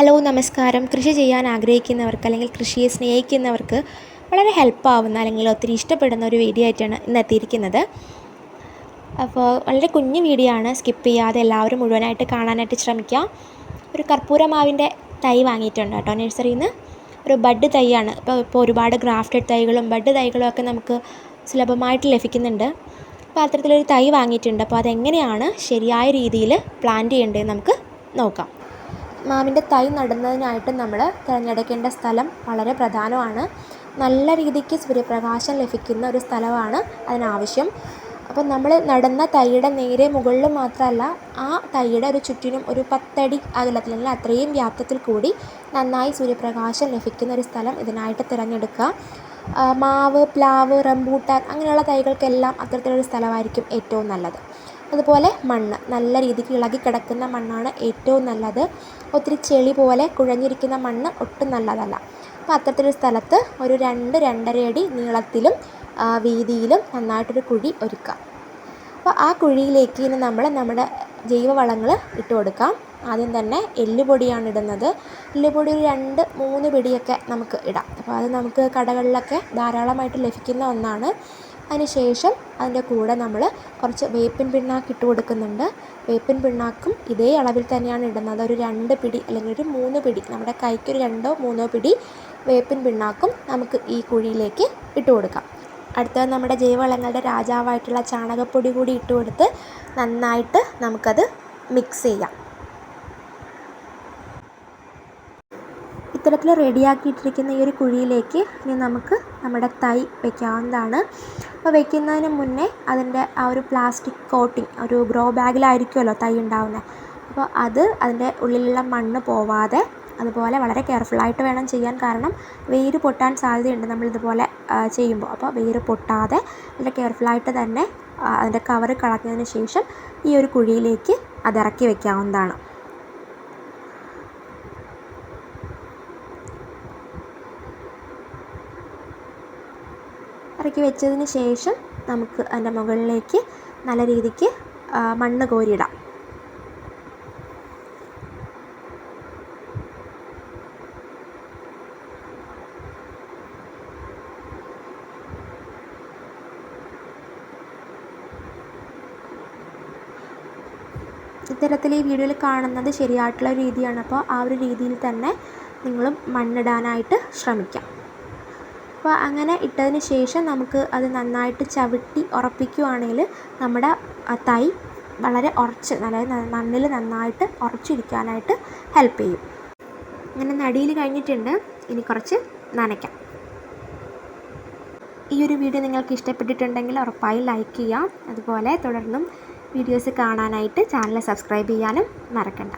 Hello നമസ്കാരം. കൃഷി ചെയ്യാൻ ആഗ്രഹിക്കുന്നവർക്ക് അല്ലെങ്കിൽ കൃഷിയെ സ്നേഹിക്കുന്നവർക്ക് വളരെ ഹെൽപ്പാവുന്ന അല്ലെങ്കിൽ ഒത്തിരി ഇഷ്ടപ്പെടുന്ന ഒരു വീഡിയോ ആയിട്ടാണ് ഇന്ന് എത്തിയിരിക്കുന്നത്. അപ്പോൾ വളരെ കുഞ്ഞു വീഡിയോ ആണ്. സ്കിപ്പ് ചെയ്യാതെ എല്ലാവരും മുഴുവനായിട്ട് കാണാനായിട്ട് ശ്രമിക്കുക. ഒരു കർപ്പൂരമാവിന്റെ തൈ വാങ്ങിയിട്ടുണ്ട് കേട്ടോ നഴ്സറിയിൽ നിന്ന്. ഒരു ബഡ് തൈയാണ്. ഇപ്പോൾ ഇപ്പോൾ ഒരുപാട് ഗ്രാഫ്റ്റഡ് തൈകളും ബഡ് തൈകളും ഒക്കെ നമുക്ക് സുലഭമായിട്ട് ലഭിക്കുന്നുണ്ട്. അപ്പോൾ അത്തരത്തിലൊരു തൈ വാങ്ങിയിട്ടുണ്ട്. അപ്പോൾ അതെങ്ങനെയാണ് ശരിയായ രീതിയിൽ പ്ലാന്റ് ചെയ്യേണ്ടതെന്ന് നമുക്ക് നോക്കാം. മാവിന്റെ തൈ നടുന്നതിനായിട്ട് നമ്മൾ തിരഞ്ഞെടുക്കേണ്ട സ്ഥലം വളരെ പ്രധാനമാണ്. നല്ല രീതിക്ക് സൂര്യപ്രകാശം ലഭിക്കുന്ന ഒരു സ്ഥലമാണ് അതിനാവശ്യം. അപ്പോൾ നമ്മൾ നടുന്ന തൈയുടെ നേരെ മുകളിൽ മാത്രമല്ല ആ തൈയുടെ ഒരു ചുറ്റിനും ഒരു പത്തടി അകലത്തിൽ അല്ലെങ്കിൽ അത്രയും വ്യാപ്തത്തിൽ കൂടി നന്നായി സൂര്യപ്രകാശം ലഭിക്കുന്ന ഒരു സ്ഥലം ഇതിനായിട്ട് തിരഞ്ഞെടുക്കുക. മാവ് പ്ലാവ് റംബൂട്ടാൻ അങ്ങനെയുള്ള തൈകൾക്കെല്ലാം അത്തരത്തിലൊരു സ്ഥലമായിരിക്കും ഏറ്റവും നല്ലത്. അതുപോലെ മണ്ണ്. നല്ല രീതിക്ക് ഇളകി കിടക്കുന്ന മണ്ണാണ് ഏറ്റവും നല്ലത്. ഒത്തിരി ചെളി പോലെ കുഴഞ്ഞിരിക്കുന്ന മണ്ണ് ഒട്ടും നല്ലതല്ല. അപ്പോൾ അത്തരത്തിലൊരു സ്ഥലത്ത് ഒരു രണ്ട് രണ്ടര അടി നീളത്തിലും വീതിയിലും നന്നായിട്ടൊരു കുഴി ഒരുക്കുക. അപ്പോൾ ആ കുഴിയിലേക്ക് ഇനി നമ്മൾ നമ്മുടെ ജൈവവളങ്ങൾ ഇട്ട് കൊടുക്കാം. ആദ്യം തന്നെ എല്ലുപൊടിയാണ് ഇടുന്നത്. എല്ലുപൊടി ഒരു രണ്ട് മൂന്ന് പിടിയൊക്കെ നമുക്ക് ഇടാം. അപ്പോൾ അത് നമുക്ക് കടകളിലൊക്കെ ധാരാളമായിട്ട് ലഭിക്കുന്ന ഒന്നാണ്. അതിന് ശേഷം അതിന്റെ കൂടെ നമ്മൾ കുറച്ച് വേപ്പിൻ പിണ്ണാക്ക് ഇട്ട് കൊടുക്കുന്നുണ്ട്. വേപ്പിൻ പിണ്ണാക്കും ഇതേ അളവിൽ തന്നെയാണ് ഇടുന്നത്. ഒരു രണ്ട് പിടി അല്ലെങ്കിൽ ഒരു മൂന്ന് പിടി നമ്മുടെ കൈക്കൊരു രണ്ടോ മൂന്നോ പിടി വേപ്പിൻ പിണ്ണാക്കും നമുക്ക് ഈ കുഴിയിലേക്ക് ഇട്ട് കൊടുക്കാം. അടുത്തത് നമ്മുടെ ജൈവവളങ്ങളുടെ രാജാവായിട്ടുള്ള ചാണകപ്പൊടി കൂടി ഇട്ട് കൊടുത്ത് നന്നായിട്ട് നമുക്കത് മിക്സ് ചെയ്യാം. ഇത്തരത്തിൽ റെഡിയാക്കിയിട്ടിരിക്കുന്ന ഈ ഒരു കുഴിയിലേക്ക് ഇനി നമുക്ക് നമ്മുടെ തൈ വെക്കാവുന്നതാണ്. അപ്പോൾ വെക്കുന്നതിന് മുന്നേ അതിന്റെ ആ ഒരു പ്ലാസ്റ്റിക് കോട്ടിങ് ഒരു ഗ്രോ ബാഗിലായിരിക്കുമല്ലോ തൈ ഉണ്ടാവുന്നത്. അപ്പോൾ അത് അതിന്റെ ഉള്ളിലുള്ള മണ്ണ് പോവാതെ അതുപോലെ വളരെ കെയർഫുള്ളായിട്ട് വേണം ചെയ്യാൻ. കാരണം വേര് പൊട്ടാൻ സാധ്യതയുണ്ട് നമ്മളിതുപോലെ ചെയ്യുമ്പോൾ. അപ്പോൾ വേര് പൊട്ടാതെ വളരെ കെയർഫുള്ളായിട്ട് തന്നെ അതിന്റെ കവർ കളഞ്ഞതിന് ശേഷം ഈ ഒരു കുഴിയിലേക്ക് അത് ഇറക്കി ഇറക്കി വെച്ചതിന് ശേഷം നമുക്ക് അതിന്റെ മുകളിലേക്ക് നല്ല രീതിക്ക് മണ്ണ് കോരിയിടാം. ഇത്തരത്തിൽ ഈ വീഡിയോയിൽ കാണുന്നത് ശരിയായിട്ടുള്ള രീതിയാണ്. അപ്പോൾ ആ ഒരു രീതിയിൽ തന്നെ നിങ്ങളും മണ്ണിടാനായിട്ട് ശ്രമിക്കാം. അപ്പോൾ അങ്ങനെ ഇട്ടതിന് ശേഷം നമുക്ക് അത് നന്നായിട്ട് ചവിട്ടി ഉറപ്പിക്കുകയാണെങ്കിൽ നമ്മുടെ തൈ വളരെ ഉറച്ച് അതായത് മണ്ണിൽ നന്നായിട്ട് ഉറച്ചിരിക്കാനായിട്ട് ഹെൽപ്പ് ചെയ്യും. അങ്ങനെ നടിയിൽ കഴിഞ്ഞിട്ടുണ്ട്. ഇനി കുറച്ച് നനയ്ക്കാം. ഈ ഒരു വീഡിയോ നിങ്ങൾക്ക് ഇഷ്ടപ്പെട്ടിട്ടുണ്ടെങ്കിൽ ഉറപ്പായി ലൈക്ക് ചെയ്യാം അതുപോലെ തുടർന്നും വീഡിയോസ് കാണാനായിട്ട് ചാനൽ സബ്സ്ക്രൈബ് ചെയ്യാനും മറക്കണ്ട.